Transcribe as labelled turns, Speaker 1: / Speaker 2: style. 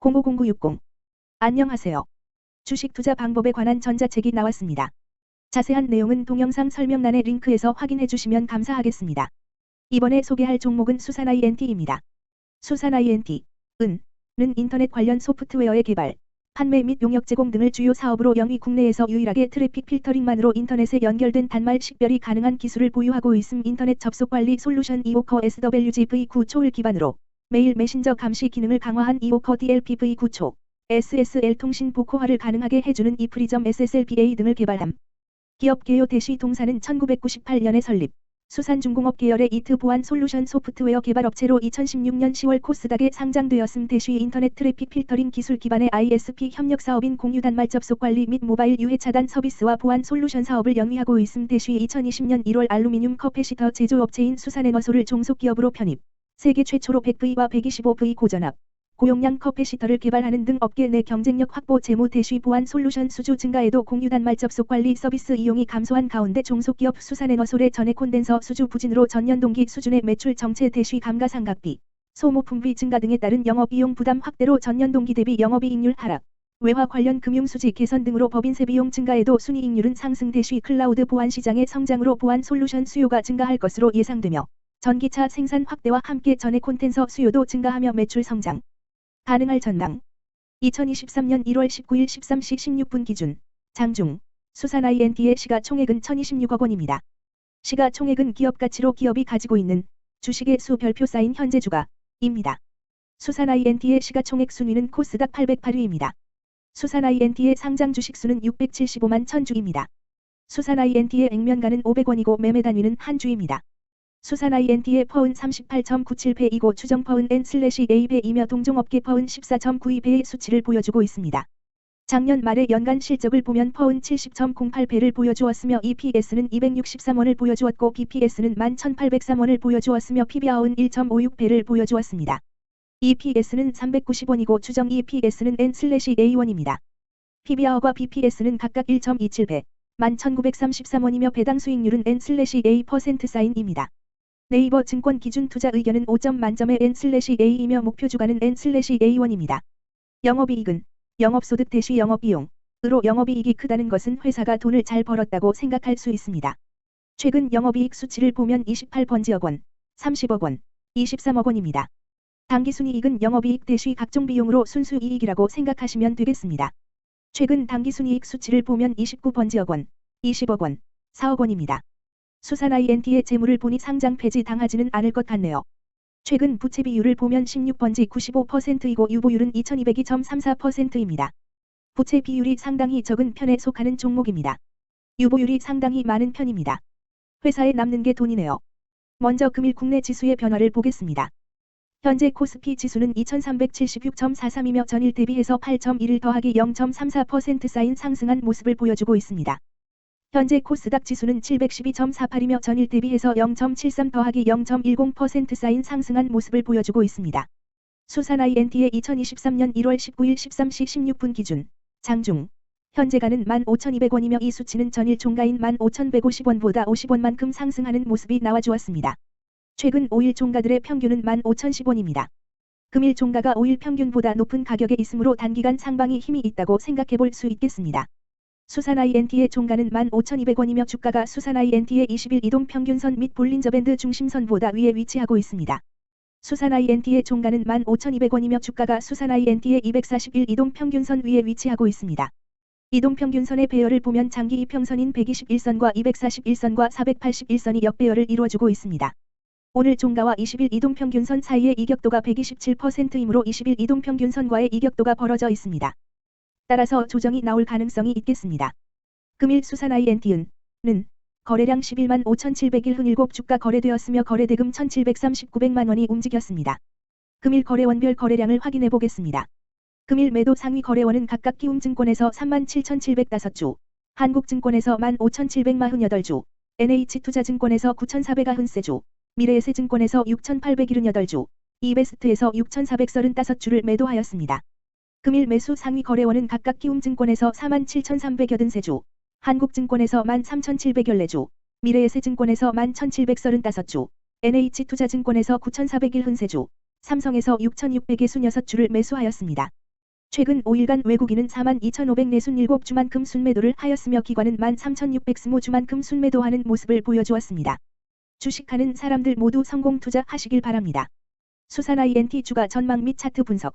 Speaker 1: 050960 안녕하세요. 주식 투자 방법에 관한 전자책이 나왔습니다. 자세한 내용은 동영상 설명란의 링크에서 확인해 주시면 감사하겠습니다. 이번에 소개할 종목은 수산 INT입니다. 수산 INT, 은, 는 인터넷 관련 소프트웨어의 개발, 판매 및 용역 제공 등을 주요 사업으로 영위 국내에서 유일하게 트래픽 필터링만으로 인터넷에 연결된 단말 식별이 가능한 기술을 보유하고 있음 인터넷 접속 관리 솔루션 이오커 SWGV9초를 기반으로 메일 메신저 감시 기능을 강화한 이오커 DLPV9초, SSL 통신 보코화를 가능하게 해주는 이프리점 SSLPA 등을 개발함. 기업 개요 대시 동사는 1998년에 설립. 수산중공업 계열의 이트 보안 솔루션 소프트웨어 개발 업체로 2016년 10월 코스닥에 상장되었음 대시 인터넷 트래픽 필터링 기술 기반의 ISP 협력 사업인 공유 단말 접속 관리 및 모바일 유해 차단 서비스와 보안 솔루션 사업을 영위하고 있음 대시 2020년 1월 알루미늄 커패시터 제조업체인 수산에너소를 종속기업으로 편입. 세계 최초로 100V와 125V 고전압, 고용량 커패시터를 개발하는 등 업계 내 경쟁력 확보 재무 대시 보안 솔루션 수주 증가에도 공유 단말 접속 관리 서비스 이용이 감소한 가운데 종속기업 수산에너솔의 전해 콘덴서 수주 부진으로 전년 동기 수준의 매출 정체 대시 감가상각비, 소모품비 증가 등에 따른 영업 이용 부담 확대로 전년 동기 대비 영업이익률 하락, 외화 관련 금융수지 개선 등으로 법인세 비용 증가에도 순이익률은 상승 대시 클라우드 보안 시장의 성장으로 보안 솔루션 수요가 증가할 것으로 예상되며 전기차 생산 확대와 함께 전해 콘텐서 수요도 증가하며 매출 성장 가능할 전망. 2023년 1월 19일 13시 16분 기준 장중 수산 INT의 시가 총액은 1026억 원입니다. 시가 총액은 기업 가치로 기업이 가지고 있는 주식의 수 별표 쌓인 현재 주가입니다. 수산 INT의 시가 총액 순위는 코스닥 808위입니다. 수산 INT의 상장 주식 수는 675만 1000주입니다. 수산 INT의 액면가는 500원이고 매매 단위는 한 주입니다. 수산 INT의 퍼은 38.97배이고 추정 퍼은 N/A배이며 동종업계 퍼은 14.92배의 수치를 보여주고 있습니다. 작년 말의 연간 실적을 보면 퍼은 70.08배를 보여주었으며 EPS는 263원을 보여주었고 BPS는 11,803원을 보여주었으며 PBR은 1.56배를 보여주었습니다. EPS는 390원이고 추정 EPS는 N/A1입니다. PBR과 BPS는 각각 1.27배, 11,933원이며 배당 수익률은 N/A% 사인입니다. 네이버 증권 기준 투자 의견은 5점 만점의 N/A이며 목표 주가는 N/A1입니다. 영업이익은 영업소득 대시 영업비용 으로 영업이익이 크다는 것은 회사가 돈을 잘 벌었다고 생각할 수 있습니다. 최근 영업이익 수치를 보면 28번지억 원, 30억 원, 23억 원입니다. 당기순이익은 영업이익 대시 각종 비용으로 순수이익이라고 생각하시면 되겠습니다. 최근 당기순이익 수치를 보면 29번지억 원, 20억 원, 4억 원입니다. 수산 INT의 재물을 보니 상장 폐지 당하지는 않을 것 같네요. 최근 부채 비율을 보면 16번지 95%이고 유보율은 2202.34%입니다. 부채 비율이 상당히 적은 편에 속하는 종목입니다. 유보율이 상당히 많은 편입니다. 회사에 남는 게 돈이네요. 먼저 금일 국내 지수의 변화를 보겠습니다. 현재 코스피 지수는 2376.43이며 전일 대비해서 8.1을 더하기 0.34% 쌓인 상승한 모습을 보여주고 있습니다. 현재 코스닥 지수는 712.48이며 전일 대비해서 0.73 더하기 0.10% 쌓인 상승한 모습을 보여주고 있습니다. 수산 INT의 2023년 1월 19일 13시 16분 기준 장중 현재가는 15,200원이며 이 수치는 전일 종가인 15,150원보다 50원만큼 상승하는 모습이 나와주었습니다. 최근 5일 종가들의 평균은 15,010원입니다. 금일 종가가 5일 평균보다 높은 가격에 있으므로 단기간 상방이 힘이 있다고 생각해 볼 수 있겠습니다. 수산 INT의 종가는 15,200원이며 주가가 수산 INT의 20일 이동 평균선 및 볼린저 밴드 중심선보다 위에 위치하고 있습니다. 수산 INT의 종가는 15,200원이며 주가가 수산 INT의 241 이동 평균선 위에 위치하고 있습니다. 이동 평균선의 배열을 보면 장기 이평선인 121선과 241선과 481선이 역배열을 이루어주고 있습니다. 오늘 종가와 20일 이동평균선 사이의 이격도가 127%이므로 20일 이동평균선과의 이격도가 벌어져 있습니다. 따라서 조정이 나올 가능성이 있겠습니다. 금일 수산 INT은 는 거래량 11만 5,701흔 7 주가 거래되었으며 거래대금 1,739백만 원이 움직였습니다. 금일 거래원별 거래량을 확인해 보겠습니다. 금일 매도 상위 거래원은 각각 키움증권에서 37,705주, 한국증권에서 15,748주, NH투자증권에서 9,493주, 미래에셋증권에서 6,878주, 이베스트에서 6,435주를 매도하였습니다. 금일 매수 상위 거래원은 각각 키움증권에서 47,383주, 한국증권에서 13,714주, 미래에셋증권에서 11,735주, NH 투자증권에서 9,401흔세주, 삼성에서 6,600의 26주를 매수하였습니다. 최근 5일간 외국인은 42,547주만큼 순매도를 하였으며 기관은 13,620주만큼 순매도하는 모습을 보여주었습니다. 주식하는 사람들 모두 성공 투자하시길 바랍니다. 수산 INT 주가 전망 및 차트 분석